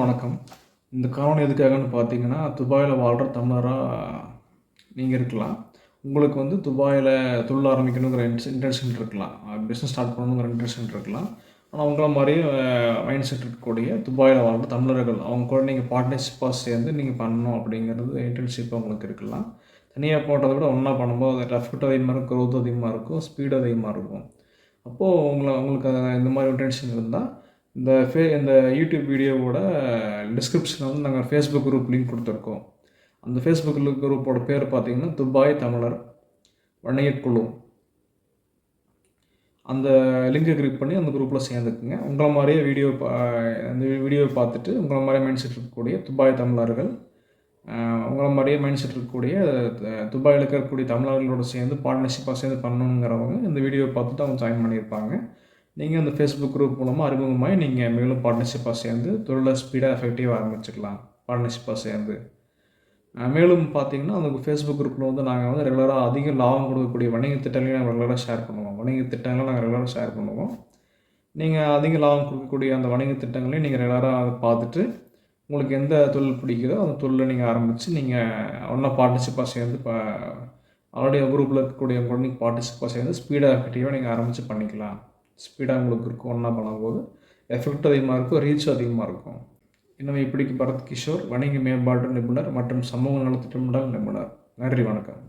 வணக்கம். இந்த காரணம் எதுக்காகன்னு பார்த்தீங்கன்னா துபாயில் வாழ்கிற தமிழராக நீங்கள் இருக்கலாம். உங்களுக்கு வந்து துபாயில் தொழில் ஆரம்பிக்கணுங்கிற இன்டென்ஷன் இருக்கலாம். பிஸ்னஸ் ஸ்டார்ட் பண்ணணுங்கிற இன்டென்ஷன் இருக்கலாம். ஆனால் அவங்கள மாதிரியே மைண்ட் செட் இருக்கக்கூடிய துபாயில் வாழ்கிற தமிழர்கள் அவங்க கூட நீங்கள் பார்ட்னர்ஷிப்பாக சேர்ந்து நீங்கள் பண்ணணும் அப்படிங்கிறது இன்டர்ன்ஷிப் உங்களுக்கு இருக்கலாம். தனியாக போட்டதை விட ஒன்றா பண்ணும்போது அது அதிகமாக இருக்கும் க்ரோத் அதிகமாக இருக்கும் ஸ்பீடு அதிகமாக இருக்கும். அப்போது உங்களை உங்களுக்கு இந்த மாதிரி இன்டென்ஷன் இருந்தால் இந்த ஃபே இந்த யூடியூப் வீடியோவோட டிஸ்கிரிப்ஷனில் வந்து நாங்கள் ஃபேஸ்புக் குரூப் லிங்க் கொடுத்துருக்கோம். அந்த ஃபேஸ்புக் குரூப்போட பேர் பார்த்தீங்கன்னா துபாய் தமிழர் வணிகக்குழு அந்த லிங்கை கிளிக் பண்ணி அந்த குரூப்பில் சேர்ந்துக்குங்க. உங்களை மாதிரியே வீடியோ பா அந்த வீடியோவை பார்த்துட்டு உங்களை மாதிரியே மைண்ட் செட் இருக்கக்கூடிய துபாய் தமிழர்கள் உங்களை மாதிரியே மைண்ட் செட் இருக்கக்கூடிய துபாயில் இருக்கக்கூடிய தமிழர்களோட சேர்ந்து பார்ட்னர்ஷிப்பாக சேர்ந்து பண்ணணுங்கிறவங்க இந்த வீடியோவை பார்த்துட்டு அவங்க ஜாயின் பண்ணியிருப்பாங்க. நீங்கள் அந்த ஃபேஸ்புக் குரூப் மூலமாக அறிமுகமாகி நீங்கள் மேலும் பார்ட்னர்ஷிப்பாக சேர்ந்து தொழிலை ஸ்பீடாக எஃபெக்டிவாக ஆரம்பிச்சுக்கலாம். பார்ட்னர்ஷிப்பாக சேர்ந்து. மேலும் பார்த்தீங்கன்னா அந்த ஃபேஸ்புக் குரூப்பில் வந்து நாங்கள் வந்து ரெகுலராக அதிக லாபம் கொடுக்கக்கூடிய வணிக திட்டங்களையும் நாங்கள் ரெகுலராக ஷேர் பண்ணுவோம். வணிக திட்டங்களை நாங்கள் ரெகுலராக ஷேர் பண்ணுவோம். நீங்கள் அதிக லாபம் கொடுக்கக்கூடிய அந்த வணிக திட்டங்களையும் நீங்கள் ரெகுலராக அதை பார்த்துட்டு உங்களுக்கு எந்த தொழில் பிடிக்குதோ அந்த தொழிலை நீங்கள் ஆரம்பித்து நீங்கள் ஒன்றா பார்ட்னர்ஷிப்பாக சேர்ந்து இப்போ ஆல்ரெடி குரூப்பில் இருக்கக்கூடிய குழந்தைங்க நீங்கள் பார்ட்னர்ஷிப்பாக சேர்ந்து ஸ்பீடாக எஃபெக்டிவாக நீங்கள் ஆரம்பித்து பண்ணிக்கலாம். ஸ்பீடாக உங்களுக்கு இருக்கும் ஒன்றா பண்ணும்போது. எஃபெக்ட் அதிகமாக இருக்கும் ரீச் அதிகமாக இருக்கும். இன்னும் இப்படிக்கு பரத் கிஷோர் வணிக மேம்பாட்டு நிபுணர் மற்றும் சமூக நலத்திட்டமிடல் நிபுணர் நன்றி வணக்கம்.